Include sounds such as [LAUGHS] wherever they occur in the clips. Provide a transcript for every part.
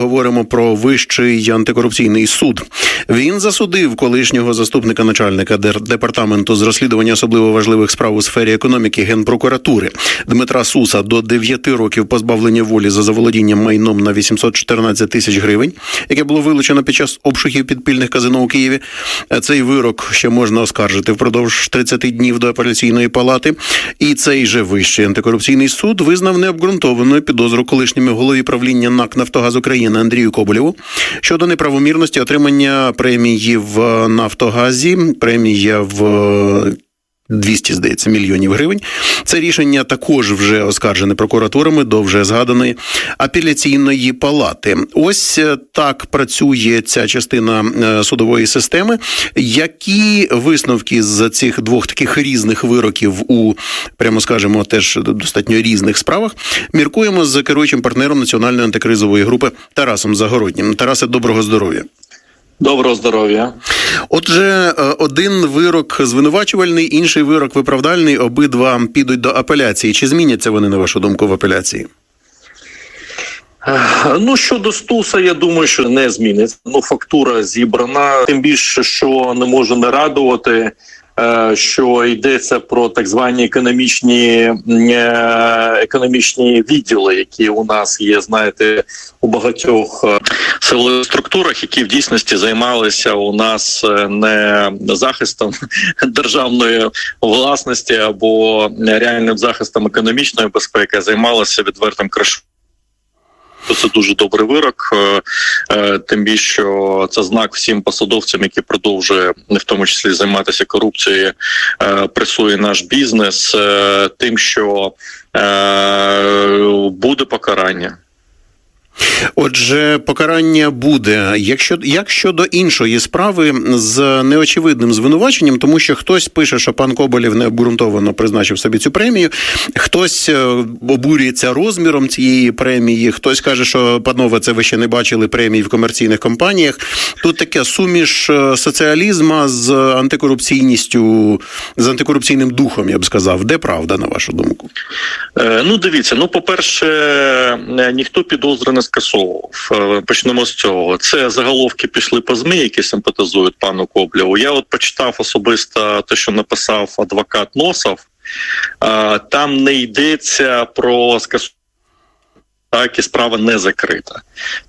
Говоримо про вищий антикорупційний суд. Він засудив колишнього заступника начальника департаменту з розслідування особливо важливих справ у сфері економіки генпрокуратури Дмитра Суса до 9 років позбавлення волі за заволодінням майном на 814 тисяч гривень, яке було вилучено під час обшуків підпільних казино у Києві. Цей вирок ще можна оскаржити впродовж 30 днів до апеляційної палати. І цей же вищий антикорупційний суд визнав необґрунтованою підозру колишньому голові правління НАК Нафтогаз України Андрію Коболєву щодо неправомірності отримання премії в Нафтогазі. Премія в 200, здається, мільйонів гривень. Це рішення також вже оскаржене прокуратурами до вже згаданої апеляційної палати. Ось е, так працює ця частина е, судової системи. Які висновки з цих двох таких різних вироків у прямо скажемо теж достатньо різних справах міркуємо з керуючим партнером національної антикризової групи Тарасом Загороднім. Тарасе, доброго здоров'я. Доброго здоров'я. Отже, е, один вирок звинувачувальний, інший вирок виправдальний. Обидва підуть до апеляції. Чи зміняться вони на вашу думку в апеляції? Е, Ну щодо Стуса, я думаю, що не зміниться. Ну фактура зібрана. Тим більше, що не можу не радувати. Е, Що йдеться про так звані економічні е, економічні відділи, які у нас є, знаєте, у багатьох е, силових структурах, які в дійсності займалися у нас не захистом [LAUGHS] державної власності або реальним захистом економічної безпеки, а займалися відвертим краш. Це дуже добрий вирок, е, е, тим більше це знак всім посадовцям, які продовжує в тому числі займатися корупцією, е, пресує наш бізнес, тим, що буде покарання. Отже, покарання буде. Якщо як щодо іншої справи з неочевидним звинуваченням, тому що хтось пише, що пан Коболєв необґрунтовано призначив собі цю премію, хтось е, обурюється розміром цієї премії, хтось каже, що панове, це ви ще не бачили премії в комерційних компаніях. Тут таке суміш е, соціалізма з антикорупційністю, з антикорупційним духом, я б сказав. Де правда, на вашу думку? Е, Ну, дивіться, ну, по-перше, е, ніхто підозри не скасовував. Е, Почнемо з цього. Це заголовки пішли по ЗМІ, які симпатизують пану Коблєву. Я от почитав особисто те, що написав адвокат Носов. Там не йдеться про скасування. Так, і справа не закрита.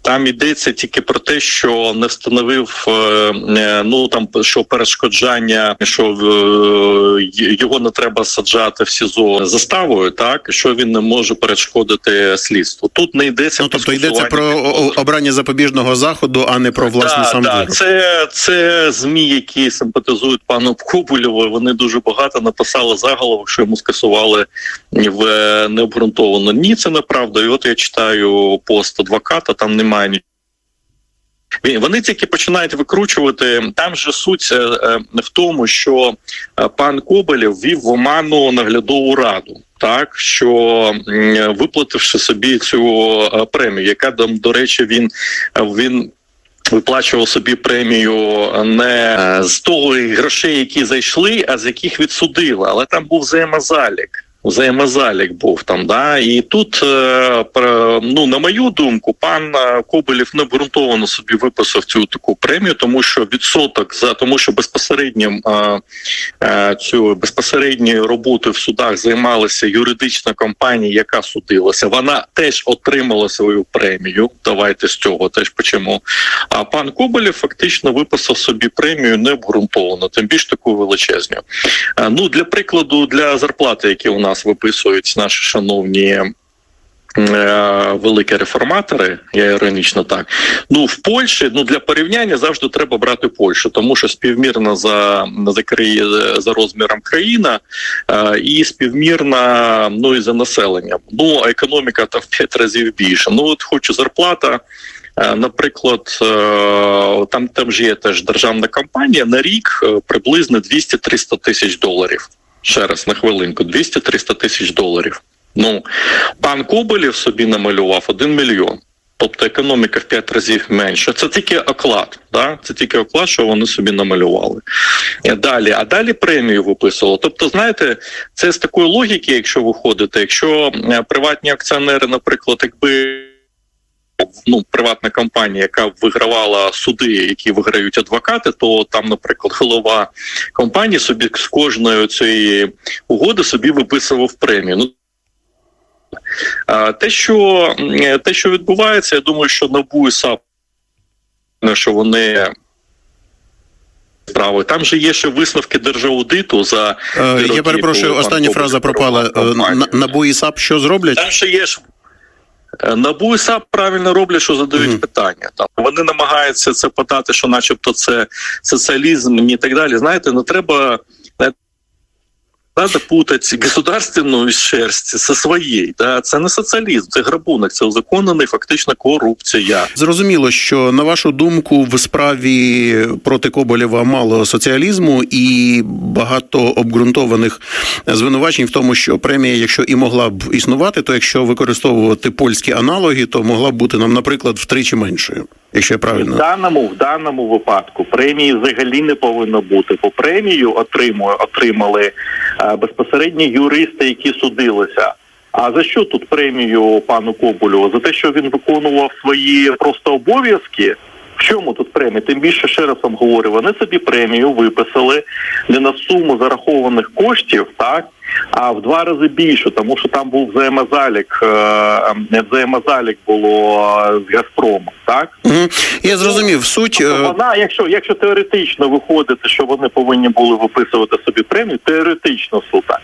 Там йдеться тільки про те, що не встановив е, е, ну там що перешкоджання, що е, його не треба саджати в СІЗО заставою, так що він не може перешкодити слідству. Тут не йдеться Ну про тобто йдеться про обрання запобіжного заходу, а не про власне Да, сам да. Це, це змі, які симпатизують пану Коболєву. Вони дуже багато написали заголовок, що йому скасували в необґрунтовано. Ні, це неправда. І от я читаю пост адвоката, там немає ні. Він- Вони тільки починають викручувати. Там же суть е, е, в тому, що е, пан Коболєв вів в оману наглядову раду. Так що виплативши собі цю премію, яка до речі, він він. Виплачував собі премію не з того грошей, які зайшли, а з яких відсудили. Але там був взаємозалік. Взаємозалік був там, да і тут е, ну на мою думку, пан е, не обґрунтовано собі виписав цю таку премію, тому що відсоток за тому, що безпосереднім е, цю безпосередньою роботою в судах займалася юридична компанія, яка судилася. Вона теж отримала свою премію. Давайте з цього теж почнемо. А пан Коболєв фактично виписав собі премію необґрунтовано, тим більш таку величезню. Ну для прикладу, для зарплати, які у нас виписують наші шановні. е, Великі реформатори, я іронічно так. Ну в Польщі, ну для порівняння завжди треба брати Польщу, тому що співмірна за за, за розміром країна е, і співмірна ну і за населенням. Ну а економіка там в п'ять разів більше. Ну от хочу зарплата. Е, Наприклад, там там ж є теж державна компанія на рік приблизно 200-300 тисяч доларів. Ще раз на хвилинку, 200-300 тисяч доларів. Ну пан Коболєв собі намалював 1 мільйон. Тобто економіка в 5 разів менше. Це тільки оклад, да? це тільки оклад, що вони собі намалювали. Е, Далі, а далі премію виписувало. Тобто, знаєте, це з такої логіки, якщо виходите, якщо е, приватні акціонери, наприклад, якби ну приватна компанія, яка вигравала суди, які виграють адвокати, то там, наприклад, голова компанії собі з кожної цієї угоди собі виписував премію. Ну те, що те, що відбувається, я думаю, що НАБУ і САП, що вони справи. Там же є ще висновки держаудиту за Е, Я перепрошую, остання фраза пропала. Е, На. НАБУ і САП що зроблять? Там ще є НАБУ і САП правильно роблять, що задають Мгм. питання. Там вони намагаються це подати, що, начебто, це соціалізм і так далі. Знаєте, не треба. Надо путать государственную шерсть со своєю. Да? Це не соціалізм, це грабунок, це узаконений фактично корупція. Зрозуміло, що на вашу думку в справі проти Коболєва мало соціалізму і багато обґрунтованих звинувачень в тому, що премія, якщо і могла б існувати, то якщо використовувати польські аналоги, то могла б бути нам, наприклад, втричі меншою, якщо я В даному в даному випадку премії взагалі не повинно бути. Бо премію отримує, отримали е, безпосередньо юристи, які судилися. А за що тут премію пану Коболєву? За те, що він виконував свої просто обов'язки. В чому тут премія? Тим більше ще раз вам говорю, вони собі премію виписали не на суму зарахованих коштів, так а в два рази більше, тому що там був взаємозалік, е, взаємозалік було з Газпромом, так Я зрозумів суть. Тобто е, вона, якщо якщо теоретично виходити, що вони повинні були виписувати собі премію, теоретично сута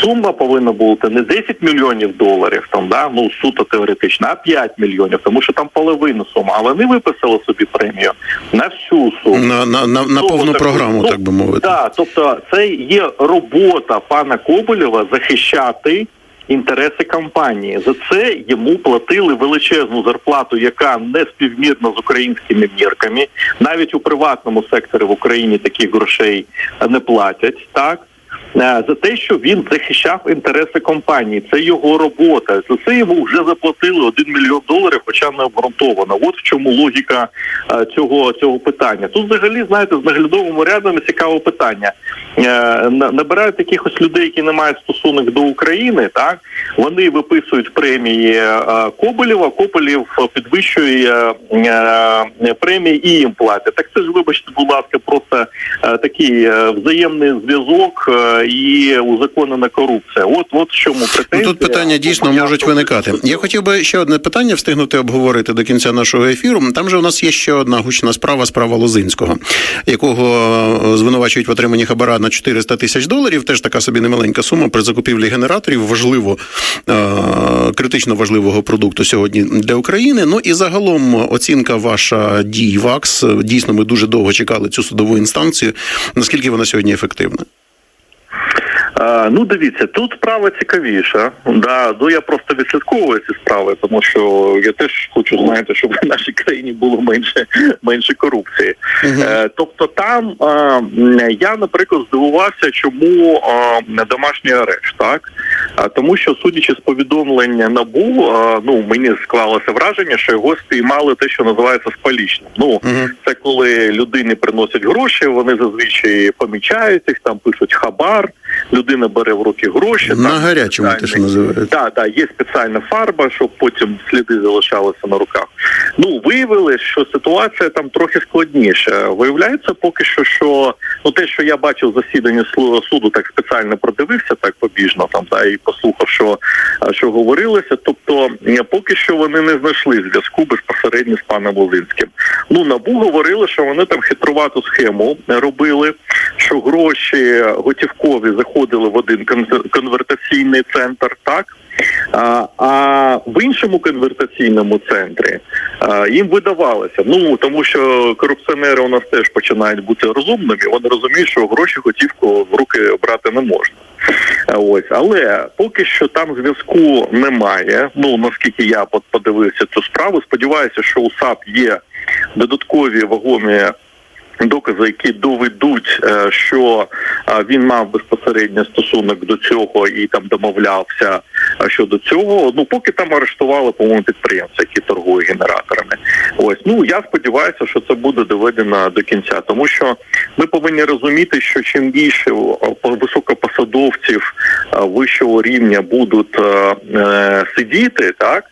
сума повинна бути не 10 мільйонів доларів, там да ну суто теоретично, а 5 мільйонів, тому що там половину сума. А вони виписали собі премію на всю суму. На, на, на, на Ну, повну так, програму, ну, так би мовити. Так, тобто це є робота пана Коболєва захищати інтереси компанії. За це йому платили величезну зарплату, яка не співмірна з українськими мірками. Навіть у приватному секторі в Україні таких грошей не платять. Так. Е, За те, що він захищав інтереси компанії, це його робота. За це йому вже заплатили 1 мільйон доларів, хоча не обґрунтовано. От в чому логіка е, цього цього питання. Тут, взагалі, знаєте, з наглядовими рядами цікаве питання. Е, на- Набирають якихось людей, які не мають стосунок до України. Так вони виписують премії Коболєва. Коболєв підвищує премії і їм платять. Так це ж, вибачте, будь ласка, просто такий взаємний зв'язок і узаконена корупція. От от в чому Ну. Тут питання дійсно можуть виникати. Я хотів би ще одне питання встигнути обговорити до кінця нашого ефіру. Там же у нас є ще одна гучна справа, справа Лозинського, якого звинувачують в отриманні хабара на 400 тисяч доларів. Теж така собі немаленька сума при закупівлі генераторів. Важливо е, критично важливого продукту сьогодні для України. Ну і загалом оцінка ваша дій ВАКС. Дійсно, ми дуже довго чекали цю судову інстанцію. Наскільки вона сьогодні ефективна? Ну, дивіться, тут справа цікавіша. Да, ну я просто відслідковую ці справи, тому що я теж хочу знаєте, щоб в нашій країні було менше менше корупції. Е, тобто, там е, я, наприклад, здивувався, чому е, домашній арешт, так тому, що судячи з повідомлення набу, ну мені склалося враження, що його спіймали те, що називається спалічним. Ну Мгм. це коли людині приносять гроші, вони зазвичай помічають їх, там пишуть хабар, людина бере в руки гроші. На там гарячому, те, що називається. так, так, є спеціальна фарба, щоб потім сліди залишалися на руках. Ну виявили, що ситуація там трохи складніша. Виявляється, поки що, що ну те, що я бачив в засіданні суду, так спеціально продивився, так там та і послухав, що, що говорилося. Тобто, е, поки що вони не знайшли зв'язку безпосередньо з паном Лозинським. Ну набу говорили, що вони там хитрувату схему робили, що гроші готівкові заходили в один конвертаційний центр, так. А, а в іншому конвертаційному центрі а, їм видавалося. Ну тому що корупціонери у нас теж починають бути розумними. Вони розуміють, що гроші готівку в руки брати не можна. Ось, але поки що там зв'язку немає. Ну наскільки я подивився цю справу, сподіваюся, що у САП є додаткові вагомі докази, які доведуть, е, що е, він мав безпосередньо стосунок до цього і там домовлявся е, щодо цього. Ну поки там арештували по-моєму підприємця, які торгує генераторами. Ось ну я сподіваюся, що це буде доведено до кінця, тому що ми повинні розуміти, що чим більше високопосадовців вищого рівня будуть сидіти, так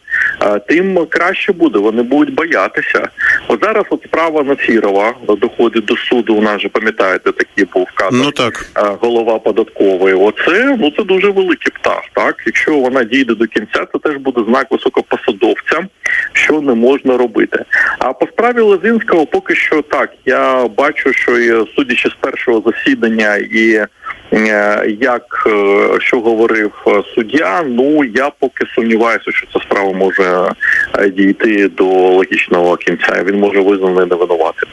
тим краще буде. Вони будуть боятися. От зараз от справа Націрова доходить до суду. У нас же пам'ятаєте, такий був казус Ну так. е, голова податкової. Оце ну це дуже великий птах. Так, якщо вона дійде до кінця, це теж буде знак високопосадовця, що не можна робити. А по справі Лозинського, поки що так. Я бачу, що судячи з першого засідання і е, як е, що говорив е, суддя, ну я поки сумніваюся, що ця справа може е, дійти до логічного кінця. Він може визнаний невинуватим.